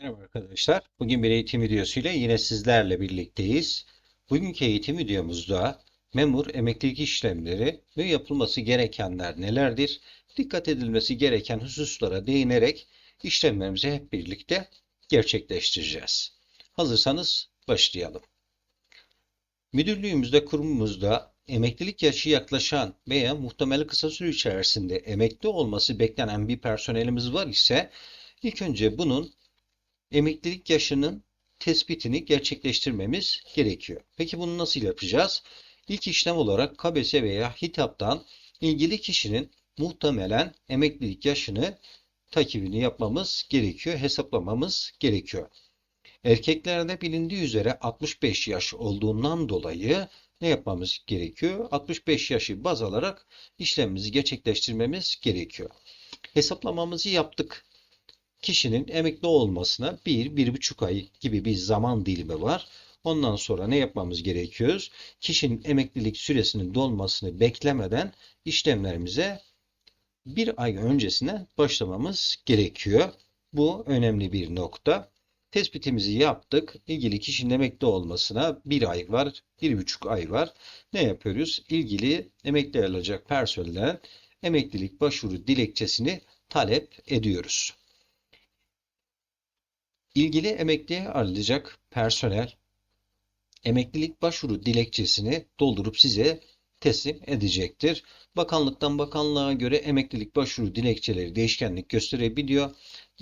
Merhaba arkadaşlar. Bugün bir eğitim videosuyla yine sizlerle birlikteyiz. Bugünkü eğitim videomuzda memur emeklilik işlemleri ve yapılması gerekenler nelerdir? Dikkat edilmesi gereken hususlara değinerek işlemlerimizi hep birlikte gerçekleştireceğiz. Hazırsanız başlayalım. Müdürlüğümüzde, kurumumuzda emeklilik yaşı yaklaşan veya muhtemel kısa süre içerisinde emekli olması beklenen bir personelimiz var ise ilk önce bunun emeklilik yaşının tespitini gerçekleştirmemiz gerekiyor. Peki bunu nasıl yapacağız? İlk işlem olarak KBS veya HİTAP'tan ilgili kişinin muhtemelen emeklilik yaşını takibini yapmamız gerekiyor, hesaplamamız gerekiyor. Erkeklerde bilindiği üzere 65 yaş olduğundan dolayı ne yapmamız gerekiyor? 65 yaşı baz alarak işlemimizi gerçekleştirmemiz gerekiyor. Hesaplamamızı yaptık kişinin emekli olmasına bir, bir buçuk ay gibi bir zaman dilimi var. Ondan sonra ne yapmamız gerekiyor? Kişinin emeklilik süresinin dolmasını beklemeden işlemlerimize bir ay öncesine başlamamız gerekiyor. Bu önemli bir nokta. Tespitimizi yaptık. İlgili kişinin emekli olmasına bir ay var, bir buçuk ay var. Ne yapıyoruz? İlgili emekli alacak personelden emeklilik başvuru dilekçesini talep ediyoruz. İlgili emekliye alacak personel emeklilik başvuru dilekçesini doldurup size teslim edecektir. Bakanlıktan bakanlığa göre emeklilik başvuru dilekçeleri değişkenlik gösterebiliyor.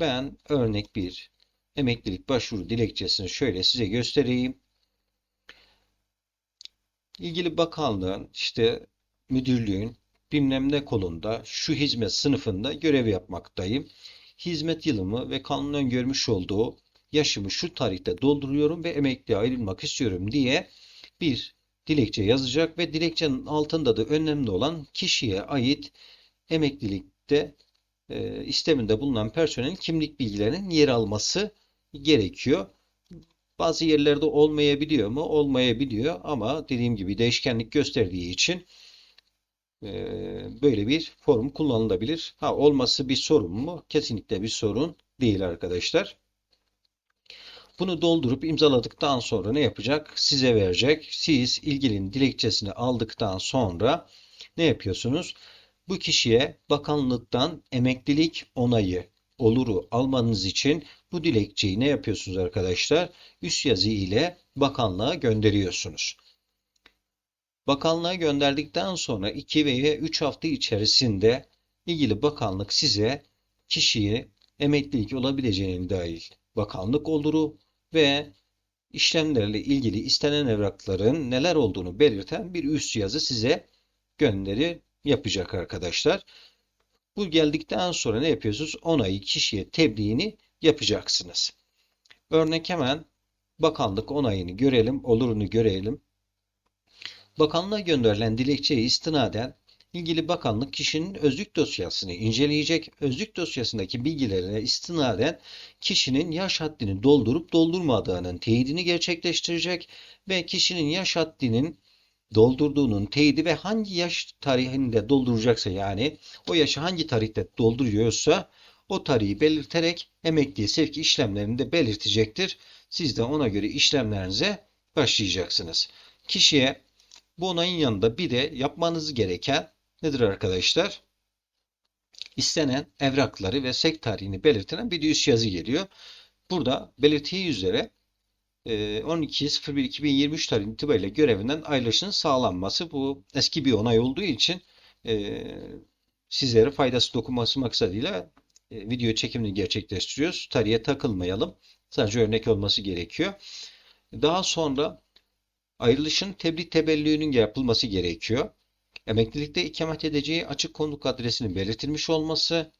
Ben örnek bir emeklilik başvuru dilekçesini şöyle size göstereyim. İlgili bakanlığın işte müdürlüğün bilmem ne kolunda şu hizmet sınıfında görev yapmaktayım hizmet yılımı ve kanun öngörmüş olduğu yaşımı şu tarihte dolduruyorum ve emekliye ayrılmak istiyorum diye bir dilekçe yazacak ve dilekçenin altında da önemli olan kişiye ait emeklilikte e, isteminde bulunan personelin kimlik bilgilerinin yer alması gerekiyor. Bazı yerlerde olmayabiliyor mu? Olmayabiliyor ama dediğim gibi değişkenlik gösterdiği için böyle bir form kullanılabilir. Ha olması bir sorun mu? Kesinlikle bir sorun değil arkadaşlar. Bunu doldurup imzaladıktan sonra ne yapacak? Size verecek. Siz ilgilinin dilekçesini aldıktan sonra ne yapıyorsunuz? Bu kişiye bakanlıktan emeklilik onayı oluru almanız için bu dilekçeyi ne yapıyorsunuz arkadaşlar? Üst yazı ile bakanlığa gönderiyorsunuz. Bakanlığa gönderdikten sonra 2 veya 3 hafta içerisinde ilgili bakanlık size kişiyi emeklilik olabileceğine dair bakanlık oluru ve işlemlerle ilgili istenen evrakların neler olduğunu belirten bir üst yazı size gönderi yapacak arkadaşlar. Bu geldikten sonra ne yapıyorsunuz? Onayı kişiye tebliğini yapacaksınız. Örnek hemen bakanlık onayını görelim, olurunu görelim. Bakanlığa gönderilen dilekçeye istinaden ilgili bakanlık kişinin özlük dosyasını inceleyecek. Özlük dosyasındaki bilgilerine istinaden kişinin yaş haddini doldurup doldurmadığının teyidini gerçekleştirecek ve kişinin yaş haddinin doldurduğunun teyidi ve hangi yaş tarihinde dolduracaksa yani o yaşı hangi tarihte dolduruyorsa o tarihi belirterek emekli sevk işlemlerini de belirtecektir. Siz de ona göre işlemlerinize başlayacaksınız. Kişiye bu onayın yanında bir de yapmanız gereken nedir arkadaşlar? İstenen evrakları ve sek tarihini belirten bir üst yazı geliyor. Burada belirttiği üzere 12.01.2023 e, tarihi itibariyle görevinden ayrılışının sağlanması bu eski bir onay olduğu için e, sizlere faydası dokunması maksadıyla e, video çekimini gerçekleştiriyoruz. Tarihe takılmayalım. Sadece örnek olması gerekiyor. Daha sonra Ayrılışın tebliğ tebellüğünün yapılması gerekiyor. Emeklilikte ikamet edeceği açık konuk adresinin belirtilmiş olması,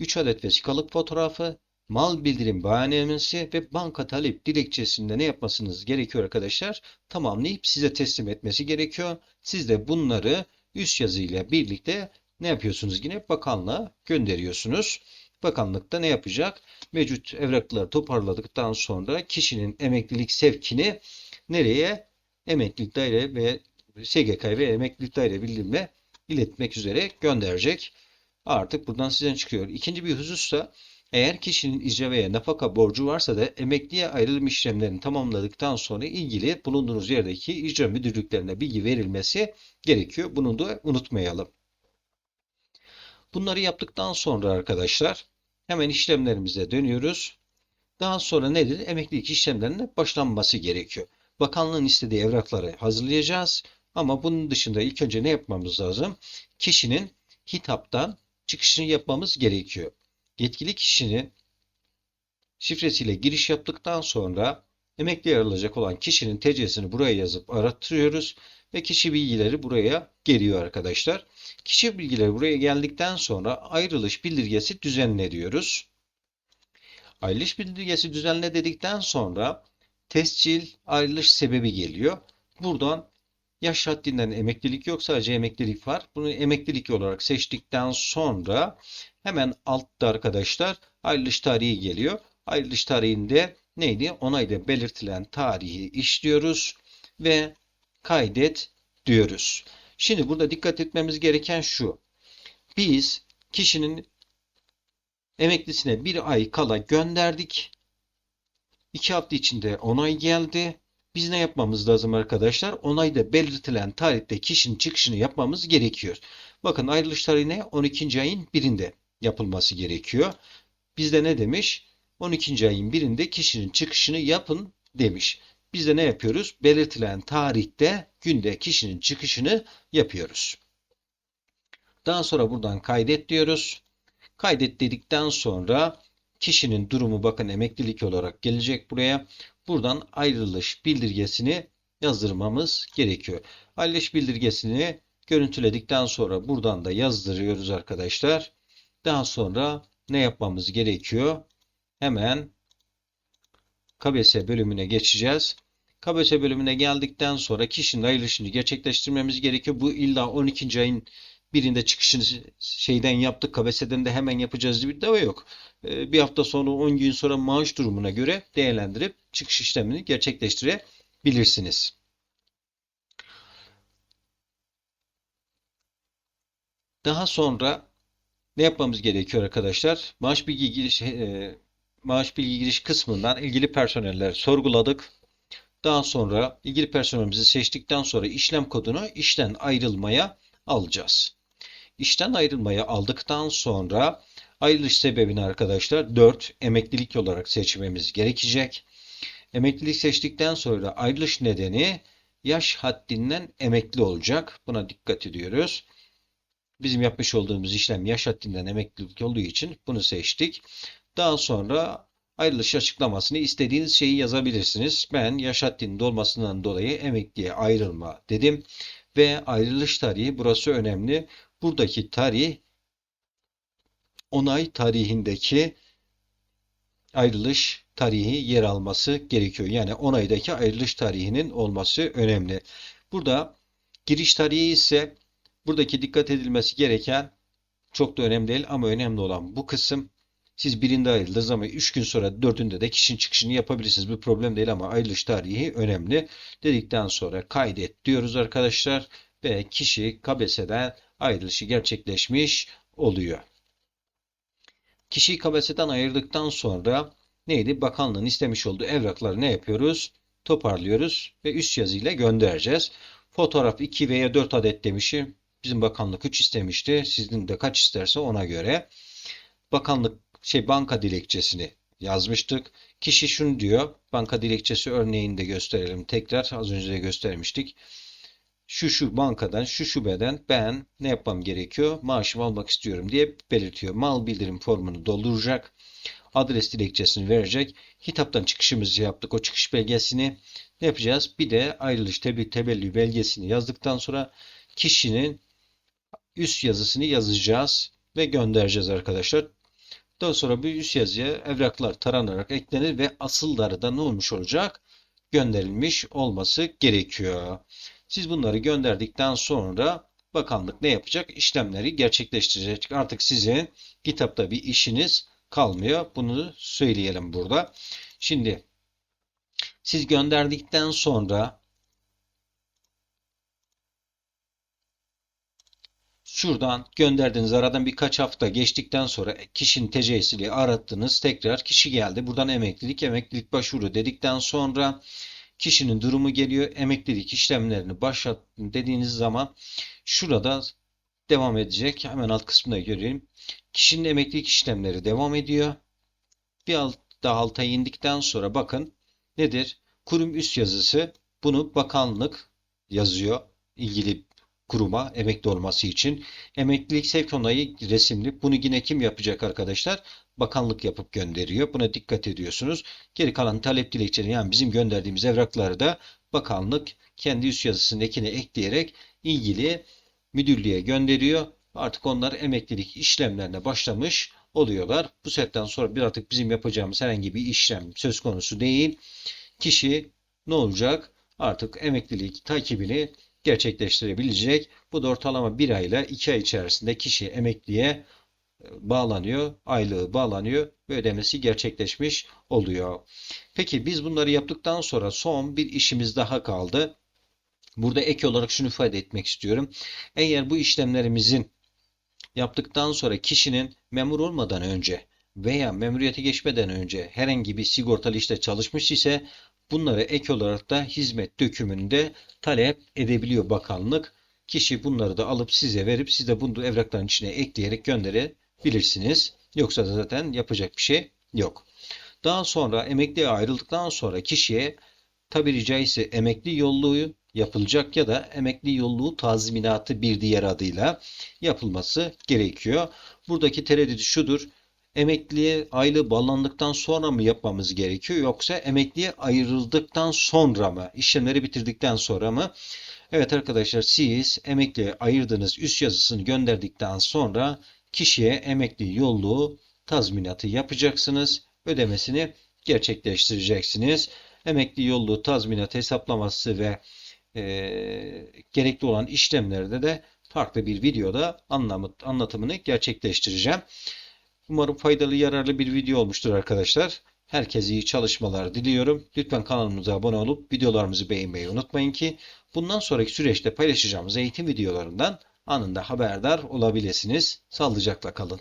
3 adet vesikalık fotoğrafı, mal bildirim beyanname'si ve banka talep dilekçesinde ne yapmasınız gerekiyor arkadaşlar? Tamamlayıp size teslim etmesi gerekiyor. Siz de bunları üst yazıyla birlikte ne yapıyorsunuz yine bakanlığa gönderiyorsunuz. Bakanlıkta ne yapacak? Mevcut evrakları toparladıktan sonra kişinin emeklilik sevkini nereye? Emeklilik daire ve SGK ve emeklilik daire bildirime iletmek üzere gönderecek. Artık buradan sizden çıkıyor. İkinci bir husus da Eğer kişinin icra veya nafaka borcu varsa da emekliye ayrılım işlemlerini tamamladıktan sonra ilgili bulunduğunuz yerdeki icra müdürlüklerine bilgi verilmesi gerekiyor. Bunu da unutmayalım. Bunları yaptıktan sonra arkadaşlar hemen işlemlerimize dönüyoruz. Daha sonra nedir? Emeklilik işlemlerine başlanması gerekiyor. Bakanlığın istediği evrakları hazırlayacağız. Ama bunun dışında ilk önce ne yapmamız lazım? Kişinin hitaptan çıkışını yapmamız gerekiyor. Yetkili kişinin şifresiyle giriş yaptıktan sonra emekli ayrılacak olan kişinin TC'sini buraya yazıp arattırıyoruz ve kişi bilgileri buraya geliyor arkadaşlar. Kişi bilgileri buraya geldikten sonra ayrılış bildirgesi düzenle diyoruz. Ayrılış bildirgesi düzenle dedikten sonra tescil ayrılış sebebi geliyor. Buradan yaş haddinden emeklilik yok sadece emeklilik var. Bunu emeklilik olarak seçtikten sonra hemen altta arkadaşlar ayrılış tarihi geliyor. Ayrılış tarihinde neydi? Onayda belirtilen tarihi işliyoruz ve kaydet diyoruz. Şimdi burada dikkat etmemiz gereken şu. Biz kişinin emeklisine bir ay kala gönderdik. İki hafta içinde onay geldi. Biz ne yapmamız lazım arkadaşlar? Onayda belirtilen tarihte kişinin çıkışını yapmamız gerekiyor. Bakın ayrılış tarihi ne? 12. ayın birinde yapılması gerekiyor. Bizde ne demiş? 12. ayın birinde kişinin çıkışını yapın demiş. Biz de ne yapıyoruz? Belirtilen tarihte günde kişinin çıkışını yapıyoruz. Daha sonra buradan kaydet diyoruz. Kaydet dedikten sonra kişinin durumu bakın emeklilik olarak gelecek buraya. Buradan ayrılış bildirgesini yazdırmamız gerekiyor. Ayrılış bildirgesini görüntüledikten sonra buradan da yazdırıyoruz arkadaşlar. Daha sonra ne yapmamız gerekiyor? Hemen KBS bölümüne geçeceğiz. KBS bölümüne geldikten sonra kişinin ayrılışını gerçekleştirmemiz gerekiyor. Bu illa 12. ayın birinde çıkışını şeyden yaptık. KBS'den de hemen yapacağız bir iddia yok. Ee, bir hafta sonra 10 gün sonra maaş durumuna göre değerlendirip çıkış işlemini gerçekleştirebilirsiniz. Daha sonra ne yapmamız gerekiyor arkadaşlar? Maaş bilgi giriş e, maaş bilgi giriş kısmından ilgili personeller sorguladık. Daha sonra ilgili personelimizi seçtikten sonra işlem kodunu işten ayrılmaya alacağız. İşten ayrılmaya aldıktan sonra ayrılış sebebini arkadaşlar 4 emeklilik olarak seçmemiz gerekecek. Emeklilik seçtikten sonra ayrılış nedeni yaş haddinden emekli olacak. Buna dikkat ediyoruz. Bizim yapmış olduğumuz işlem yaş haddinden emeklilik olduğu için bunu seçtik. Daha sonra ayrılış açıklamasını istediğiniz şeyi yazabilirsiniz. Ben yaş haddinin dolmasından dolayı emekliye ayrılma dedim. Ve ayrılış tarihi burası önemli. Buradaki tarih onay tarihindeki ayrılış tarihi yer alması gerekiyor. Yani onaydaki ayrılış tarihinin olması önemli. Burada giriş tarihi ise buradaki dikkat edilmesi gereken çok da önemli değil ama önemli olan bu kısım siz birinde ayrıldınız ama 3 gün sonra dördünde de kişinin çıkışını yapabilirsiniz. Bir problem değil ama ayrılış tarihi önemli. Dedikten sonra kaydet diyoruz arkadaşlar ve kişi KBS'den ayrılışı gerçekleşmiş oluyor. Kişiyi KBS'den ayırdıktan sonra neydi? Bakanlığın istemiş olduğu evrakları ne yapıyoruz? Toparlıyoruz ve üst yazıyla göndereceğiz. Fotoğraf 2 veya 4 adet demişim. Bizim bakanlık 3 istemişti. Sizin de kaç isterse ona göre. Bakanlık şey banka dilekçesini yazmıştık. Kişi şunu diyor. Banka dilekçesi örneğini de gösterelim. Tekrar az önce de göstermiştik. Şu şu bankadan, şu şubeden ben ne yapmam gerekiyor? Maaşımı almak istiyorum diye belirtiyor. Mal bildirim formunu dolduracak. Adres dilekçesini verecek. Hitaptan çıkışımızı yaptık. O çıkış belgesini ne yapacağız? Bir de ayrılış tebliğ tebellü belgesini yazdıktan sonra kişinin üst yazısını yazacağız ve göndereceğiz arkadaşlar. Daha sonra bu üst yazıya evraklar taranarak eklenir ve asılları da ne olmuş olacak? Gönderilmiş olması gerekiyor. Siz bunları gönderdikten sonra bakanlık ne yapacak? İşlemleri gerçekleştirecek. Artık sizin kitapta bir işiniz kalmıyor. Bunu söyleyelim burada. Şimdi siz gönderdikten sonra Şuradan gönderdiniz. Aradan birkaç hafta geçtikten sonra kişinin TC'sini arattınız. Tekrar kişi geldi. Buradan emeklilik, emeklilik başvuru dedikten sonra kişinin durumu geliyor. Emeklilik işlemlerini başlattın dediğiniz zaman şurada devam edecek. Hemen alt kısmında görelim. Kişinin emeklilik işlemleri devam ediyor. Bir alt, daha alta indikten sonra bakın nedir? Kurum üst yazısı. Bunu bakanlık yazıyor. ilgili kuruma emekli olması için. Emeklilik sevk onayı resimli. Bunu yine kim yapacak arkadaşlar? Bakanlık yapıp gönderiyor. Buna dikkat ediyorsunuz. Geri kalan talep dilekçeleri yani bizim gönderdiğimiz evrakları da bakanlık kendi üst yazısının ekine ekleyerek ilgili müdürlüğe gönderiyor. Artık onlar emeklilik işlemlerine başlamış oluyorlar. Bu setten sonra bir artık bizim yapacağımız herhangi bir işlem söz konusu değil. Kişi ne olacak? Artık emeklilik takibini gerçekleştirebilecek. Bu da ortalama bir ayla iki ay içerisinde kişi emekliye bağlanıyor, aylığı bağlanıyor ve ödemesi gerçekleşmiş oluyor. Peki biz bunları yaptıktan sonra son bir işimiz daha kaldı. Burada ek olarak şunu ifade etmek istiyorum. Eğer bu işlemlerimizin yaptıktan sonra kişinin memur olmadan önce veya memuriyete geçmeden önce herhangi bir sigortalı işte çalışmış ise bunları ek olarak da hizmet dökümünde talep edebiliyor bakanlık. Kişi bunları da alıp size verip siz de bunu evrakların içine ekleyerek gönderebilirsiniz. Yoksa da zaten yapacak bir şey yok. Daha sonra emekliye ayrıldıktan sonra kişiye tabiri caizse emekli yolluğu yapılacak ya da emekli yolluğu tazminatı bir diğer adıyla yapılması gerekiyor. Buradaki tereddüt şudur. Emekliye aylığı bağlandıktan sonra mı yapmamız gerekiyor yoksa emekliye ayrıldıktan sonra mı? İşlemleri bitirdikten sonra mı? Evet arkadaşlar siz emekliye ayırdığınız üst yazısını gönderdikten sonra kişiye emekli yolluğu tazminatı yapacaksınız. Ödemesini gerçekleştireceksiniz. Emekli yolluğu tazminat hesaplaması ve e, gerekli olan işlemlerde de farklı bir videoda anlamı, anlatımını gerçekleştireceğim. Umarım faydalı, yararlı bir video olmuştur arkadaşlar. Herkese iyi çalışmalar diliyorum. Lütfen kanalımıza abone olup videolarımızı beğenmeyi unutmayın ki bundan sonraki süreçte paylaşacağımız eğitim videolarından anında haberdar olabilirsiniz. Sağlıcakla kalın.